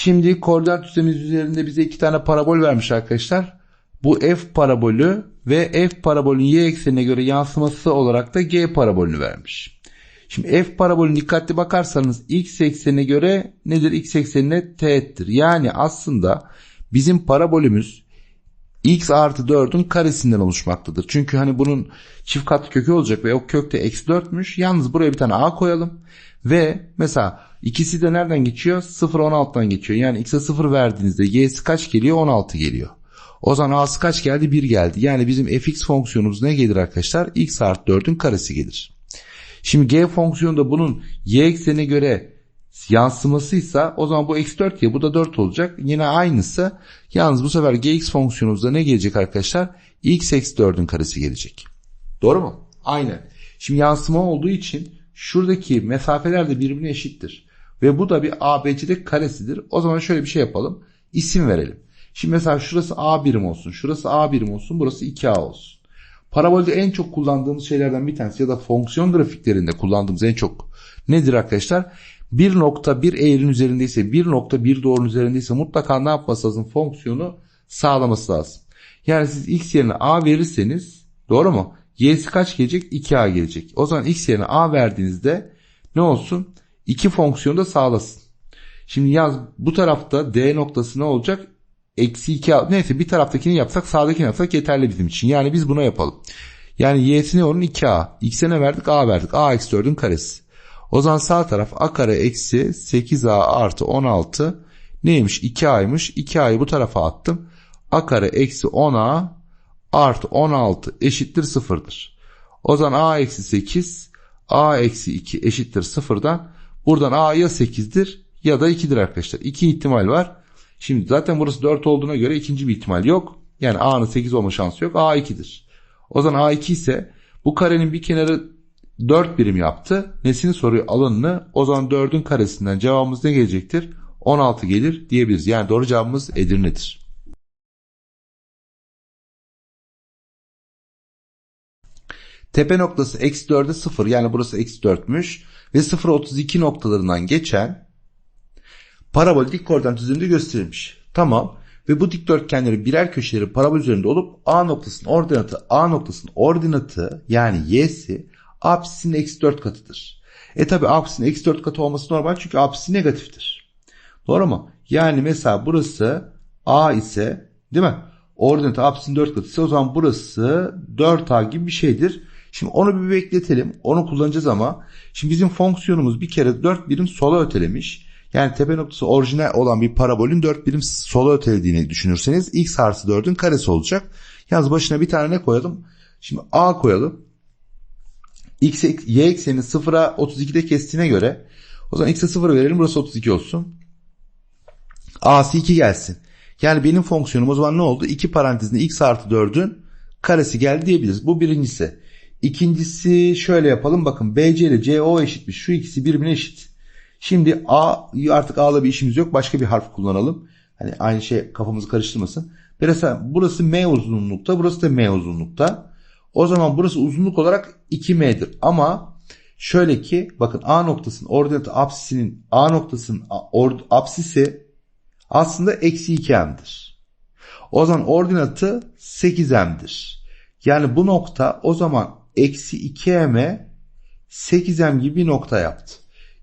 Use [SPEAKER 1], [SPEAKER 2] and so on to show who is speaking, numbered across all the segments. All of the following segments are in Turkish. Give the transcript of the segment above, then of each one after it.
[SPEAKER 1] Şimdi koordinat düzlemimiz üzerinde bize iki tane parabol vermiş arkadaşlar. Bu f parabolü ve f parabolün y eksenine göre yansıması olarak da g parabolünü vermiş. Şimdi f parabolün dikkatli bakarsanız x eksenine göre nedir? x eksenine teğettir. Yani aslında bizim parabolümüz x artı 4'ün karesinden oluşmaktadır. Çünkü hani bunun çift katlı kökü olacak ve o kök de eksi 4'müş. Yalnız buraya bir tane a koyalım. Ve mesela ikisi de nereden geçiyor? 0 16'dan geçiyor. Yani x'e 0 verdiğinizde y'si kaç geliyor? 16 geliyor. O zaman a'sı kaç geldi? 1 geldi. Yani bizim fx fonksiyonumuz ne gelir arkadaşlar? x artı 4'ün karesi gelir. Şimdi g fonksiyonu da bunun y eksenine göre yansımasıysa o zaman bu eksi 4 ya bu da 4 olacak. Yine aynısı. Yalnız bu sefer gx fonksiyonumuzda ne gelecek arkadaşlar? x eksi 4'ün karesi gelecek. Doğru mu? Aynen. Şimdi yansıma olduğu için şuradaki mesafeler de birbirine eşittir. Ve bu da bir ABCD karesidir. O zaman şöyle bir şey yapalım. İsim verelim. Şimdi mesela şurası A birim olsun. Şurası A birim olsun. Burası 2A olsun. Parabolde en çok kullandığımız şeylerden bir tanesi ya da fonksiyon grafiklerinde kullandığımız en çok nedir arkadaşlar? 1.1 eğrinin üzerindeyse 1.1 doğrunun üzerindeyse mutlaka ne yapması lazım? Fonksiyonu sağlaması lazım. Yani siz x yerine a verirseniz doğru mu? y'si kaç gelecek? 2a gelecek. O zaman x yerine a verdiğinizde ne olsun? İki fonksiyonu da sağlasın. Şimdi yaz bu tarafta d noktası ne olacak? Eksi 2 a. Neyse bir taraftakini yapsak sağdakini yapsak yeterli bizim için. Yani biz buna yapalım. Yani y'si ne onun 2a. X'e ne verdik? a verdik. a eksi 4'ün karesi. O zaman sağ taraf a kare eksi 8a artı 16 neymiş? 2a'ymış. 2a'yı bu tarafa attım. a kare eksi 10a artı 16 eşittir sıfırdır. O zaman a eksi 8 a eksi 2 eşittir sıfırdan. Buradan a ya 8'dir ya da 2'dir arkadaşlar. İki ihtimal var. Şimdi zaten burası 4 olduğuna göre ikinci bir ihtimal yok. Yani a'nın 8 olma şansı yok. a 2'dir. O zaman a 2 ise bu karenin bir kenarı 4 birim yaptı. Nesini soruyor alanını. O zaman 4'ün karesinden cevabımız ne gelecektir? 16 gelir diyebiliriz. Yani doğru cevabımız Edirne'dir. Tepe noktası eksi 4'e 0 yani burası eksi 4'müş ve 0 32 noktalarından geçen parabol dik koordinat üzerinde gösterilmiş. Tamam ve bu dikdörtgenleri birer köşeleri parabol üzerinde olup A noktasının ordinatı A noktasının ordinatı yani y'si apsisinin eksi 4 katıdır. E tabi apsisinin eksi 4 katı olması normal çünkü apsisi negatiftir. Doğru mu? Yani mesela burası A ise değil mi? Ordinatı apsisinin 4 katı ise o zaman burası 4A gibi bir şeydir. Şimdi onu bir bekletelim. Onu kullanacağız ama şimdi bizim fonksiyonumuz bir kere 4 birim sola ötelemiş. Yani tepe noktası orijinal olan bir parabolün 4 birim sola ötelediğini düşünürseniz x artı 4'ün karesi olacak. Yalnız başına bir tane ne koyalım? Şimdi a koyalım. X, y eksenini 0'a 32'de kestiğine göre o zaman x'e 0 verelim burası 32 olsun. a'sı 2 gelsin. Yani benim fonksiyonum o zaman ne oldu? 2 parantezinde x artı 4'ün karesi geldi diyebiliriz. Bu birincisi. İkincisi şöyle yapalım. Bakın BC ile CO eşitmiş. Şu ikisi birbirine eşit. Şimdi A artık A'la bir işimiz yok. Başka bir harf kullanalım. Hani aynı şey kafamızı karıştırmasın. Mesela burası M uzunlukta. Burası da M uzunlukta. O zaman burası uzunluk olarak 2M'dir. Ama şöyle ki bakın A noktasının ordinatı apsisinin A noktasının or, apsisi aslında eksi 2M'dir. O zaman ordinatı 8M'dir. Yani bu nokta o zaman eksi 2M'e 8M gibi bir nokta yaptı.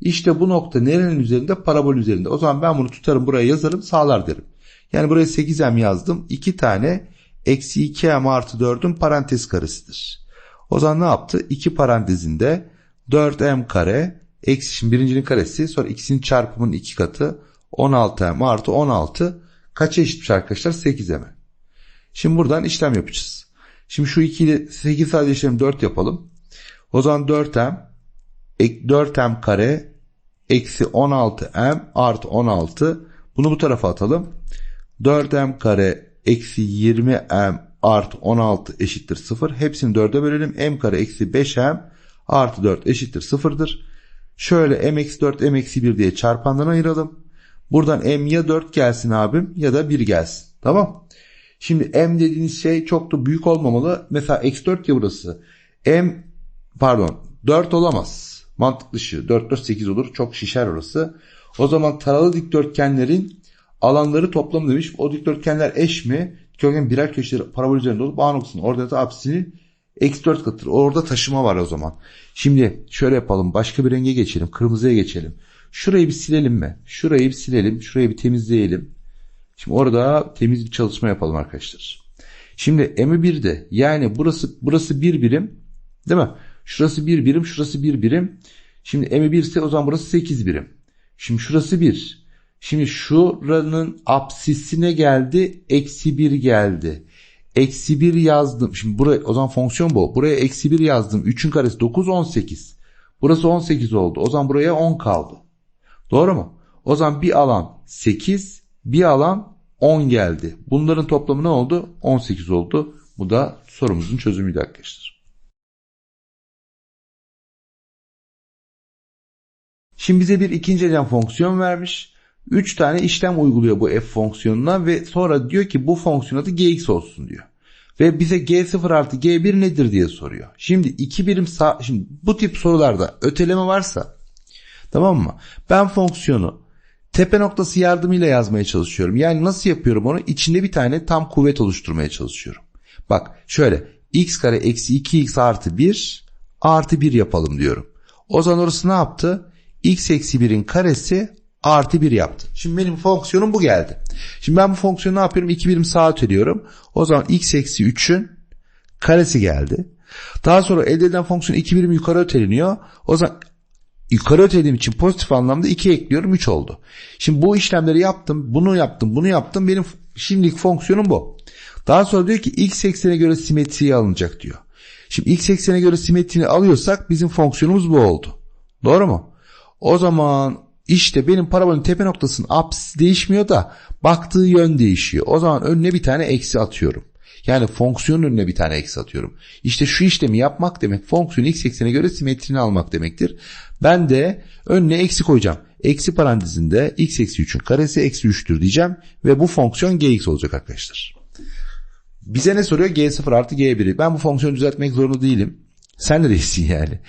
[SPEAKER 1] İşte bu nokta nerenin üzerinde? Parabol üzerinde. O zaman ben bunu tutarım buraya yazarım sağlar derim. Yani buraya 8M yazdım. 2 tane eksi 2M artı 4'ün parantez karesidir. O zaman ne yaptı? 2 parantezinde 4M kare eksi şimdi birincinin karesi sonra ikisinin çarpımının 2 katı 16M artı 16 kaça eşitmiş arkadaşlar? 8M'e. Şimdi buradan işlem yapacağız. Şimdi şu 2 ile 8 sadece işlemi 4 yapalım. O zaman 4M 4M kare eksi 16M artı 16 bunu bu tarafa atalım. 4M kare eksi 20M artı 16 eşittir 0. Hepsini 4'e bölelim. M kare eksi 5M artı 4 eşittir 0'dır. Şöyle M eksi 4 M eksi 1 diye çarpandan ayıralım. Buradan M ya 4 gelsin abim ya da 1 gelsin. Tamam. Şimdi M dediğiniz şey çok da büyük olmamalı. Mesela eksi 4 ya burası. M pardon 4 olamaz. Mantık dışı. 4 4 8 olur. Çok şişer orası. O zaman taralı dikdörtgenlerin Alanları toplamı demiş. O dikdörtgenler eş mi? Dikdörtgen birer köşeleri parabol üzerinde olup A noktasının ordinatı apsisinin eksi 4 katıdır. Orada taşıma var o zaman. Şimdi şöyle yapalım. Başka bir renge geçelim. Kırmızıya geçelim. Şurayı bir silelim mi? Şurayı bir silelim. Şurayı bir temizleyelim. Şimdi orada temiz bir çalışma yapalım arkadaşlar. Şimdi M1'de yani burası burası bir birim değil mi? Şurası bir birim, şurası bir birim. Şimdi M1 ise o zaman burası 8 birim. Şimdi şurası 1. Şimdi şuranın apsisine geldi. Eksi 1 geldi. Eksi 1 yazdım. Şimdi buraya o zaman fonksiyon bu. Buraya eksi 1 yazdım. 3'ün karesi 9 18. Burası 18 oldu. O zaman buraya 10 kaldı. Doğru mu? O zaman bir alan 8, bir alan 10 geldi. Bunların toplamı ne oldu? 18 oldu. Bu da sorumuzun çözümüydü arkadaşlar. Şimdi bize bir ikinci elem fonksiyon vermiş. 3 tane işlem uyguluyor bu f fonksiyonuna ve sonra diyor ki bu fonksiyon adı gx olsun diyor. Ve bize g0 artı g1 nedir diye soruyor. Şimdi iki birim sağ, şimdi bu tip sorularda öteleme varsa tamam mı? Ben fonksiyonu tepe noktası yardımıyla yazmaya çalışıyorum. Yani nasıl yapıyorum onu? İçinde bir tane tam kuvvet oluşturmaya çalışıyorum. Bak şöyle x kare eksi 2x artı 1 artı 1 yapalım diyorum. O zaman orası ne yaptı? x eksi 1'in karesi artı 1 yaptı. Şimdi benim fonksiyonum bu geldi. Şimdi ben bu fonksiyonu ne yapıyorum? 2 birim sağa öteliyorum. O zaman x eksi 3'ün karesi geldi. Daha sonra elde edilen fonksiyon 2 birim yukarı öteleniyor. O zaman yukarı ötelediğim için pozitif anlamda 2 ekliyorum 3 oldu. Şimdi bu işlemleri yaptım. Bunu yaptım. Bunu yaptım. Benim şimdilik fonksiyonum bu. Daha sonra diyor ki x eksene göre simetriye alınacak diyor. Şimdi x eksene göre simetriğini alıyorsak bizim fonksiyonumuz bu oldu. Doğru mu? O zaman işte benim parabolün tepe noktasının apsisi değişmiyor da baktığı yön değişiyor. O zaman önüne bir tane eksi atıyorum. Yani fonksiyonun önüne bir tane eksi atıyorum. İşte şu işlemi yapmak demek fonksiyon x eksene göre simetrini almak demektir. Ben de önüne eksi koyacağım. Eksi parantezinde x eksi 3'ün karesi eksi 3'tür diyeceğim. Ve bu fonksiyon gx olacak arkadaşlar. Bize ne soruyor? G0 artı G1'i. Ben bu fonksiyonu düzeltmek zorunda değilim. Sen de değilsin yani.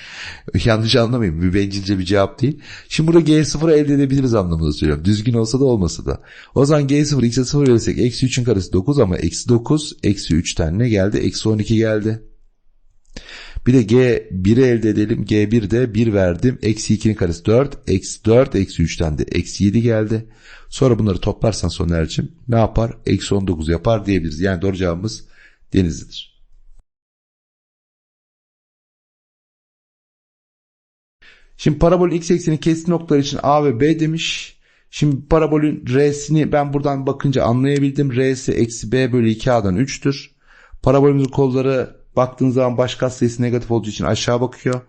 [SPEAKER 1] Yanlış anlamayın. Bir bencilce bir cevap değil. Şimdi burada G0'ı elde edebiliriz anlamında söylüyorum. Düzgün olsa da olmasa da. O zaman G0 x'e 0 verirsek eksi 3'ün karesi 9 ama eksi 9 eksi 3'ten ne geldi? Eksi 12 geldi. Bir de G1'i elde edelim. G1'de 1 verdim. Eksi 2'nin karesi 4. Eksi 4 eksi 3'ten de eksi 7 geldi. Sonra bunları toplarsan Soner'cim ne yapar? Eksi 19 yapar diyebiliriz. Yani doğru cevabımız Denizli'dir. Şimdi parabolün x ekseni keskin noktalar için A ve B demiş. Şimdi parabolün R'sini ben buradan bakınca anlayabildim. R'si eksi B bölü 2A'dan 3'tür. Parabolümüzün kolları baktığın zaman baş katsayısı negatif olduğu için aşağı bakıyor.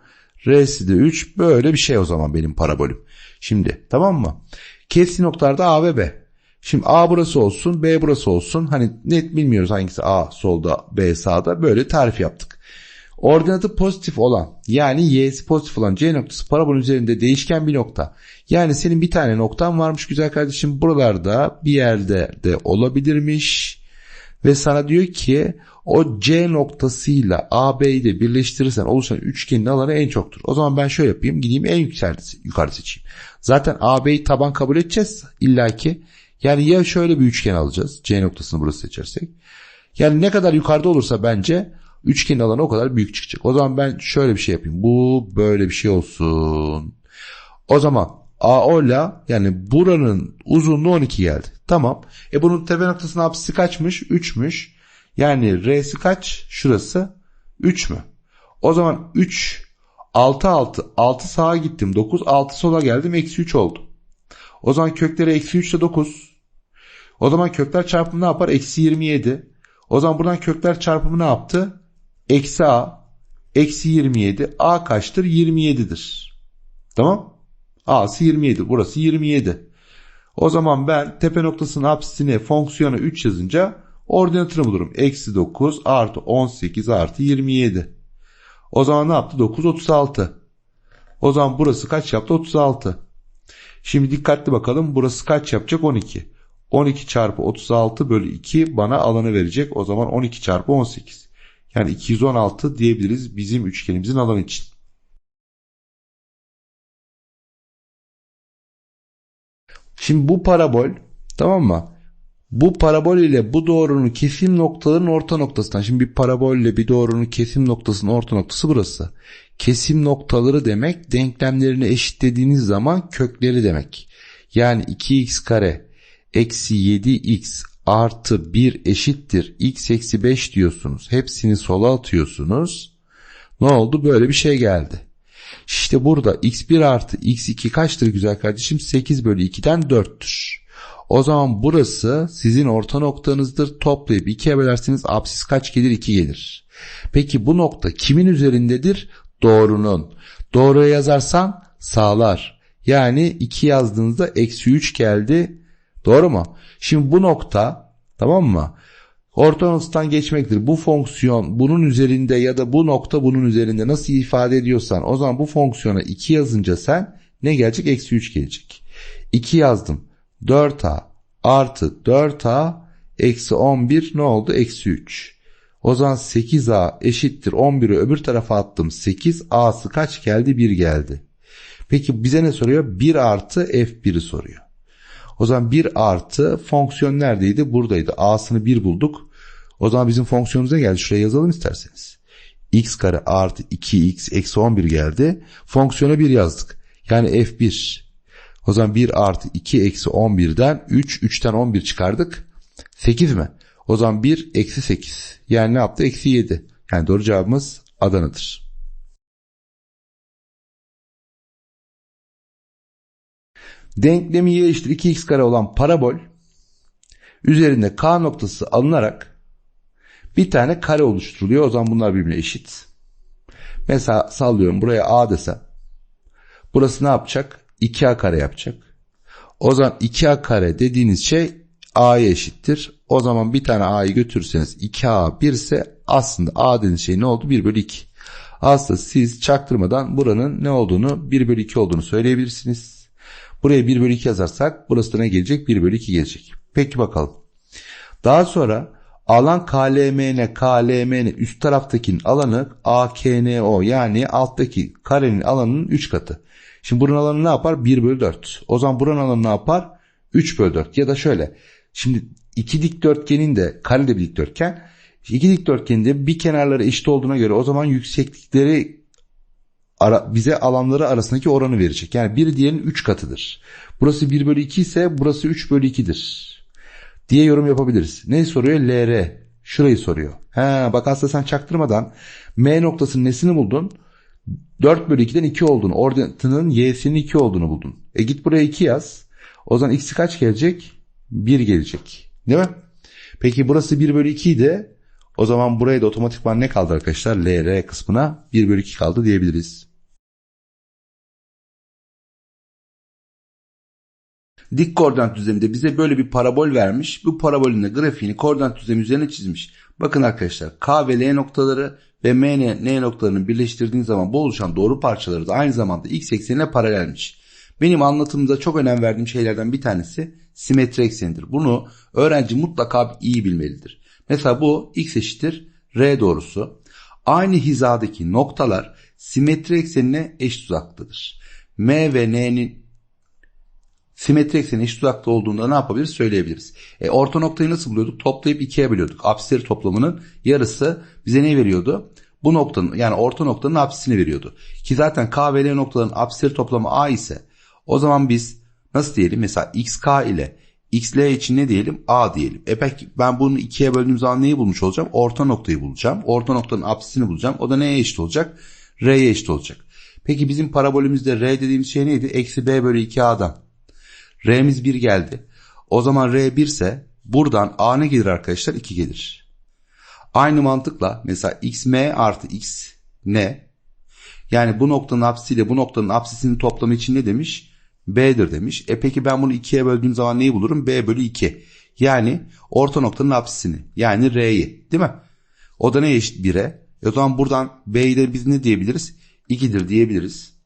[SPEAKER 1] R'si de 3. Böyle bir şey o zaman benim parabolüm. Şimdi tamam mı? Keskin noktalarda A ve B. Şimdi A burası olsun, B burası olsun. Hani net bilmiyoruz hangisi A solda, B sağda. Böyle tarif yaptık. Ordinatı pozitif olan yani y'si pozitif olan c noktası parabolün üzerinde değişken bir nokta. Yani senin bir tane noktan varmış güzel kardeşim buralarda bir yerde de olabilirmiş. Ve sana diyor ki o c noktasıyla AB'yi de birleştirirsen oluşan üçgenin alanı en çoktur. O zaman ben şöyle yapayım gideyim en yukarı, yukarı seçeyim. Zaten AB'yi taban kabul edeceğiz illaki. Yani ya şöyle bir üçgen alacağız c noktasını burası seçersek. Yani ne kadar yukarıda olursa bence Üçgenin alanı o kadar büyük çıkacak. O zaman ben şöyle bir şey yapayım. Bu böyle bir şey olsun. O zaman AO ile yani buranın uzunluğu 12 geldi. Tamam. E bunun tepe noktasının apsisi kaçmış? 3'müş. Yani R'si kaç? Şurası 3 mü? O zaman 3 6 6 6 sağa gittim 9 6 sola geldim eksi 3 oldu. O zaman kökleri eksi 3 ile 9. O zaman kökler çarpımı ne yapar? Eksi 27. O zaman buradan kökler çarpımı ne yaptı? Eksi A. Eksi 27. A kaçtır? 27'dir. Tamam. A'sı 27. Burası 27. O zaman ben tepe noktasının apsisine fonksiyonu 3 yazınca ordinatını bulurum. Eksi 9 artı 18 artı 27. O zaman ne yaptı? 9 36. O zaman burası kaç yaptı? 36. Şimdi dikkatli bakalım. Burası kaç yapacak? 12. 12 çarpı 36 bölü 2 bana alanı verecek. O zaman 12 çarpı 18. Yani 216 diyebiliriz bizim üçgenimizin alanı için. Şimdi bu parabol Tamam mı? Bu parabol ile bu doğrunun kesim noktalarının orta noktasından. Şimdi bir parabol ile bir doğrunun kesim noktasının orta noktası burası. Kesim noktaları demek denklemlerini eşitlediğiniz zaman kökleri demek. Yani 2x kare eksi 7x artı 1 eşittir x eksi 5 diyorsunuz. Hepsini sola atıyorsunuz. Ne oldu? Böyle bir şey geldi. İşte burada x1 artı x2 kaçtır güzel kardeşim? 8 bölü 2'den 4'tür. O zaman burası sizin orta noktanızdır. Toplayıp 2'ye bölerseniz absis kaç gelir? 2 gelir. Peki bu nokta kimin üzerindedir? Doğrunun. Doğruya yazarsan sağlar. Yani 2 yazdığınızda eksi 3 geldi. Doğru mu? Şimdi bu nokta tamam mı? Ortonostan geçmektir. Bu fonksiyon bunun üzerinde ya da bu nokta bunun üzerinde nasıl ifade ediyorsan o zaman bu fonksiyona 2 yazınca sen ne gelecek? Eksi 3 gelecek. 2 yazdım. 4a artı 4a eksi 11 ne oldu? Eksi 3. O zaman 8a eşittir 11'i öbür tarafa attım. 8a'sı kaç geldi? 1 geldi. Peki bize ne soruyor? 1 artı f1'i soruyor. O zaman 1 artı fonksiyon neredeydi? Buradaydı. A'sını 1 bulduk. O zaman bizim fonksiyonumuz ne geldi? Şuraya yazalım isterseniz. x kare artı 2x eksi 11 geldi. Fonksiyona 1 yazdık. Yani f1. O zaman 1 artı 2 eksi 11'den 3, 3'ten 11 çıkardık. 8 mi? O zaman 1 eksi 8. Yani ne yaptı? Eksi 7. Yani doğru cevabımız Adana'dır. Denklemi y eşittir 2x kare olan parabol üzerinde k noktası alınarak bir tane kare oluşturuluyor. O zaman bunlar birbirine eşit. Mesela sallıyorum buraya a desem. Burası ne yapacak? 2a kare yapacak. O zaman 2a kare dediğiniz şey a'ya eşittir. O zaman bir tane a'yı götürürseniz 2a 1 ise aslında a dediğiniz şey ne oldu? 1 bölü 2. Aslında siz çaktırmadan buranın ne olduğunu 1 bölü 2 olduğunu söyleyebilirsiniz. Buraya 1 bölü 2 yazarsak burası ne gelecek? 1 bölü 2 gelecek. Peki bakalım. Daha sonra alan KLMN, KLMN üst taraftakinin alanı AKNO yani alttaki karenin alanının 3 katı. Şimdi buranın alanı ne yapar? 1 bölü 4. O zaman buranın alanı ne yapar? 3 bölü 4 ya da şöyle. Şimdi iki dikdörtgenin de kare bir dikdörtgen. İki dikdörtgenin de bir kenarları eşit olduğuna göre o zaman yükseklikleri ara, bize alanları arasındaki oranı verecek. Yani bir diğerinin 3 katıdır. Burası 1 bölü 2 ise burası 3 bölü 2'dir. Diye yorum yapabiliriz. Ne soruyor? LR. Şurayı soruyor. He, bak aslında sen çaktırmadan M noktasının nesini buldun? 4 bölü 2'den 2 olduğunu, ordinatının y'sinin 2 olduğunu buldun. E git buraya 2 yaz. O zaman x'i kaç gelecek? 1 gelecek. Değil mi? Peki burası 1 bölü 2 idi. O zaman buraya da otomatikman ne kaldı arkadaşlar? LR kısmına 1 bölü 2 kaldı diyebiliriz. Dik koordinat düzleminde bize böyle bir parabol vermiş. Bu parabolün de grafiğini koordinat düzlemi üzerine çizmiş. Bakın arkadaşlar K ve L noktaları ve M, N noktalarını birleştirdiğiniz zaman bu oluşan doğru parçaları da aynı zamanda x eksenine paralelmiş. Benim anlatımımda çok önem verdiğim şeylerden bir tanesi simetri eksenidir. Bunu öğrenci mutlaka iyi bilmelidir. Mesela bu x eşittir r doğrusu. Aynı hizadaki noktalar simetri eksenine eşit uzaktadır. M ve N'nin simetri ekseni eşit uzakta olduğunda ne yapabiliriz söyleyebiliriz. E, orta noktayı nasıl buluyorduk? Toplayıp ikiye bölüyorduk. Apsisleri toplamının yarısı bize ne veriyordu? Bu noktanın yani orta noktanın apsisini veriyordu. Ki zaten K ve L noktaların apsisleri toplamı A ise o zaman biz nasıl diyelim? Mesela XK ile XL için ne diyelim? A diyelim. E peki ben bunu ikiye böldüğüm zaman neyi bulmuş olacağım? Orta noktayı bulacağım. Orta noktanın apsisini bulacağım. O da neye eşit olacak? R'ye eşit olacak. Peki bizim parabolümüzde R dediğimiz şey neydi? Eksi B bölü 2A'dan. R'miz 1 geldi. O zaman R 1 ise buradan A ne gelir arkadaşlar? 2 gelir. Aynı mantıkla mesela xm artı x ne? Yani bu noktanın apsisiyle bu noktanın apsisinin toplamı için ne demiş? B'dir demiş. E peki ben bunu 2'ye böldüğüm zaman neyi bulurum? B bölü 2. Yani orta noktanın apsisini. Yani R'yi. Değil mi? O da ne eşit 1'e? E o zaman buradan B'yi de biz ne diyebiliriz? 2'dir diyebiliriz.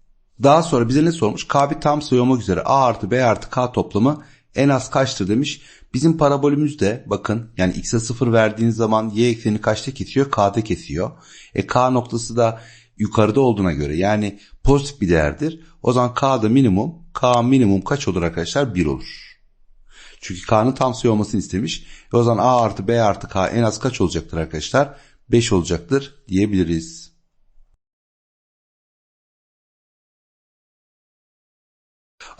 [SPEAKER 1] Daha sonra bize ne sormuş? K bir tam sayı olmak üzere A artı B artı K toplamı en az kaçtır demiş. Bizim parabolümüzde bakın yani x'e 0 verdiğiniz zaman y ekseni kaçta kesiyor? K'da kesiyor. E K noktası da yukarıda olduğuna göre yani pozitif bir değerdir. O zaman K'da minimum K minimum kaç olur arkadaşlar? 1 olur. Çünkü K'nın tam sayı olmasını istemiş. E o zaman A artı B artı K en az kaç olacaktır arkadaşlar? 5 olacaktır diyebiliriz.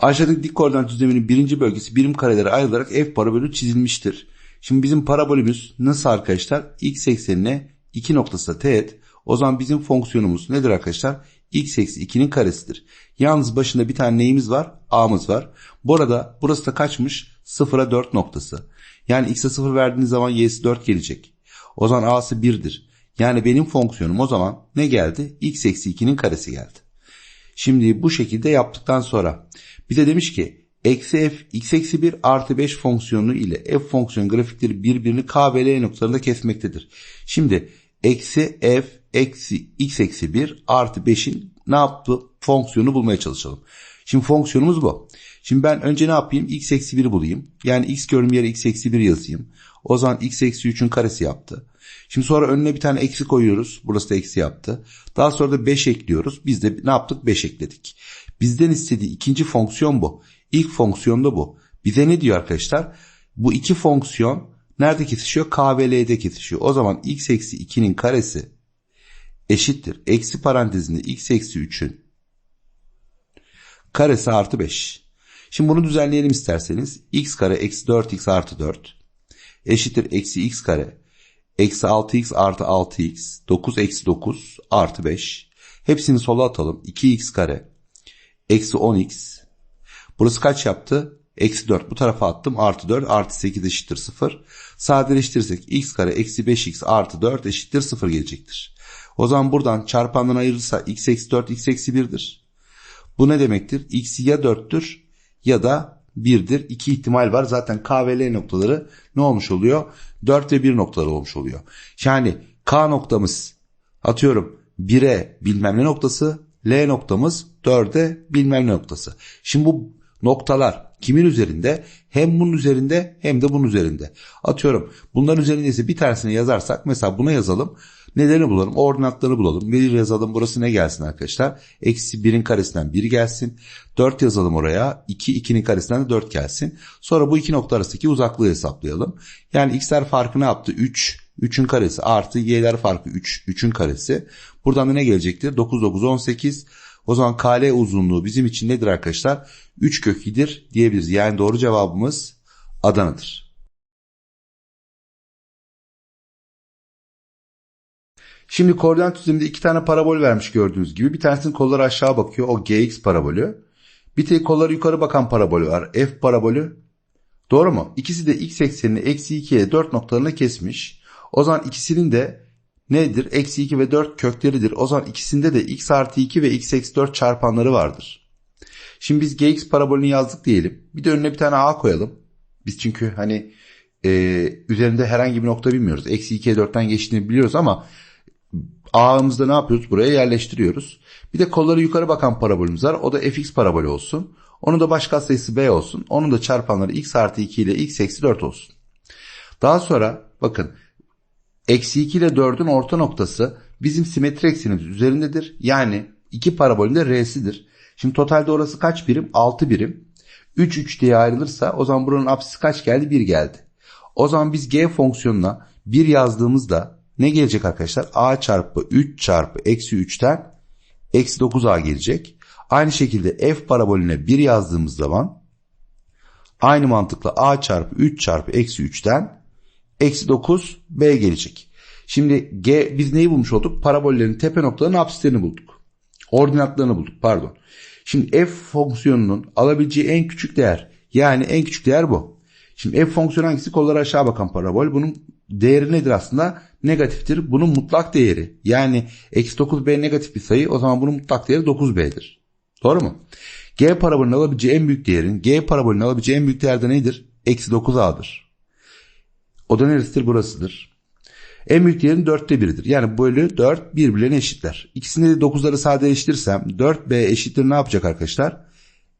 [SPEAKER 1] Aşağıdaki dik koordinat düzleminin birinci bölgesi birim karelere ayrılarak f parabolü çizilmiştir. Şimdi bizim parabolümüz nasıl arkadaşlar? X eksenine 2 noktası teğet. O zaman bizim fonksiyonumuz nedir arkadaşlar? X eksi 2'nin karesidir. Yalnız başında bir tane neyimiz var? A'mız var. Bu arada burası da kaçmış? 0'a 4 noktası. Yani x'e 0 verdiğiniz zaman y'si 4 gelecek. O zaman a'sı 1'dir. Yani benim fonksiyonum o zaman ne geldi? x eksi 2'nin karesi geldi. Şimdi bu şekilde yaptıktan sonra bir de demiş ki eksi f x eksi 1 artı 5 fonksiyonu ile f fonksiyon grafikleri birbirini k ve l noktalarında kesmektedir. Şimdi eksi f eksi x eksi 1 artı 5'in ne yaptı? Fonksiyonu bulmaya çalışalım. Şimdi fonksiyonumuz bu. Şimdi ben önce ne yapayım? x eksi 1 bulayım. Yani x gördüğüm yere x eksi 1 yazayım. O zaman x eksi 3'ün karesi yaptı. Şimdi sonra önüne bir tane eksi koyuyoruz. Burası da eksi yaptı. Daha sonra da 5 ekliyoruz. Biz de ne yaptık? 5 ekledik. Bizden istediği ikinci fonksiyon bu. İlk fonksiyon da bu. Bize ne diyor arkadaşlar? Bu iki fonksiyon nerede kesişiyor? K ve L'de kesişiyor. O zaman x eksi 2'nin karesi eşittir. Eksi parantezinde x eksi 3'ün karesi artı 5. Şimdi bunu düzenleyelim isterseniz. x kare eksi 4x artı 4 eşittir eksi x kare eksi 6x artı 6x 9 eksi 9 artı 5. Hepsini sola atalım. 2x kare eksi 10x. Burası kaç yaptı? Eksi 4 bu tarafa attım. Artı 4 artı 8 eşittir 0. Sadeleştirirsek x kare eksi 5x artı 4 eşittir 0 gelecektir. O zaman buradan çarpandan ayırırsa x eksi 4 x eksi 1'dir. Bu ne demektir? x ya 4'tür ya da 1'dir. İki ihtimal var. Zaten K ve L noktaları ne olmuş oluyor? 4 ve 1 noktaları olmuş oluyor. Yani K noktamız atıyorum 1'e bilmem ne noktası, L noktamız 4'e bilmem ne noktası. Şimdi bu noktalar kimin üzerinde? Hem bunun üzerinde hem de bunun üzerinde. Atıyorum bunların üzerinde ise bir tanesini yazarsak mesela buna yazalım. Nelerini bulalım? Ordinatlarını bulalım. Bir yazalım. Burası ne gelsin arkadaşlar? Eksi 1'in karesinden 1 gelsin. 4 yazalım oraya. 2, 2'nin karesinden de 4 gelsin. Sonra bu iki nokta arasındaki uzaklığı hesaplayalım. Yani x'ler farkı ne yaptı? 3. 3'ün karesi artı y'ler farkı 3. 3'ün karesi. Buradan da ne gelecektir? 9, 9, 18. O zaman KL uzunluğu bizim için nedir arkadaşlar? 3 kök 2'dir diyebiliriz. Yani doğru cevabımız Adana'dır. Şimdi koordinat düzleminde iki tane parabol vermiş gördüğünüz gibi. Bir tanesinin kolları aşağı bakıyor. O gx parabolü. Bir tek kolları yukarı bakan parabolü var. F parabolü. Doğru mu? İkisi de x eksenini eksi 2 ile 4 noktalarına kesmiş. O zaman ikisinin de nedir? Eksi 2 ve 4 kökleridir. O zaman ikisinde de x artı 2 ve x eksi 4 çarpanları vardır. Şimdi biz gx parabolünü yazdık diyelim. Bir de önüne bir tane a koyalım. Biz çünkü hani e, üzerinde herhangi bir nokta bilmiyoruz. Eksi 2'ye 4'ten geçtiğini biliyoruz ama A'mızda ne yapıyoruz? Buraya yerleştiriyoruz. Bir de kolları yukarı bakan parabolümüz var. O da fx parabolü olsun. Onun da baş sayısı b olsun. Onun da çarpanları x artı 2 ile x eksi 4 olsun. Daha sonra bakın eksi 2 ile 4'ün orta noktası bizim simetri eksenimiz üzerindedir. Yani iki parabolün de r'sidir. Şimdi totalde orası kaç birim? 6 birim. 3 3 diye ayrılırsa o zaman buranın apsisi kaç geldi? 1 geldi. O zaman biz g fonksiyonuna 1 yazdığımızda ne gelecek arkadaşlar? a çarpı 3 çarpı eksi 3'ten eksi 9a gelecek. Aynı şekilde f parabolüne 1 yazdığımız zaman aynı mantıkla a çarpı 3 çarpı eksi 3'ten eksi 9 b gelecek. Şimdi g biz neyi bulmuş olduk? Parabollerin tepe noktalarının apsislerini bulduk. Ordinatlarını bulduk pardon. Şimdi f fonksiyonunun alabileceği en küçük değer yani en küçük değer bu. Şimdi f fonksiyonu hangisi? Kolları aşağı bakan parabol. Bunun değeri nedir aslında? Negatiftir. Bunun mutlak değeri. Yani eksi 9b negatif bir sayı. O zaman bunun mutlak değeri 9b'dir. Doğru mu? G parabolünün alabileceği en büyük değerin G parabolünün alabileceği en büyük değer de nedir? Eksi 9a'dır. O da neresidir? Burasıdır. En büyük değerin 4'te 1'idir. Yani bölü 4 birbirlerine eşitler. İkisini de 9'ları sadeleştirirsem 4b eşittir ne yapacak arkadaşlar?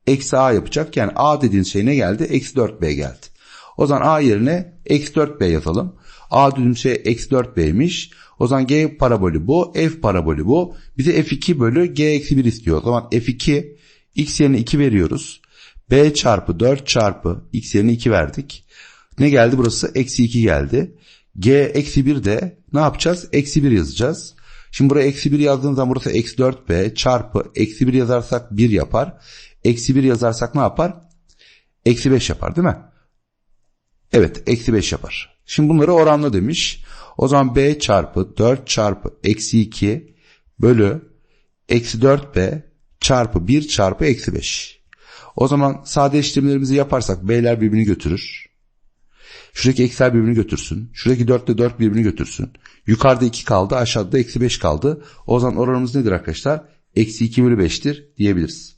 [SPEAKER 1] Eksi a yapacak. Yani a dediğin şey ne geldi? Eksi 4b geldi. O zaman a yerine eksi 4b yazalım. A şey eksi 4b'ymiş. O zaman g parabolü bu. F parabolü bu. Bize f2 bölü g eksi 1 istiyor. O zaman f2 x yerine 2 veriyoruz. B çarpı 4 çarpı x yerine 2 verdik. Ne geldi burası? Eksi 2 geldi. G eksi 1 de ne yapacağız? Eksi 1 yazacağız. Şimdi buraya eksi 1 yazdığımız zaman burası eksi 4b çarpı eksi 1 yazarsak 1 yapar. Eksi 1 yazarsak ne yapar? Eksi 5 yapar değil mi? Evet eksi 5 yapar. Şimdi bunları oranla demiş. O zaman b çarpı 4 çarpı eksi 2 bölü eksi 4b çarpı 1 çarpı eksi 5. O zaman sade işlemlerimizi yaparsak b'ler birbirini götürür. Şuradaki eksiler birbirini götürsün. Şuradaki 4 ile 4 birbirini götürsün. Yukarıda 2 kaldı aşağıda eksi 5 kaldı. O zaman oranımız nedir arkadaşlar? Eksi 2 bölü 5'tir diyebiliriz.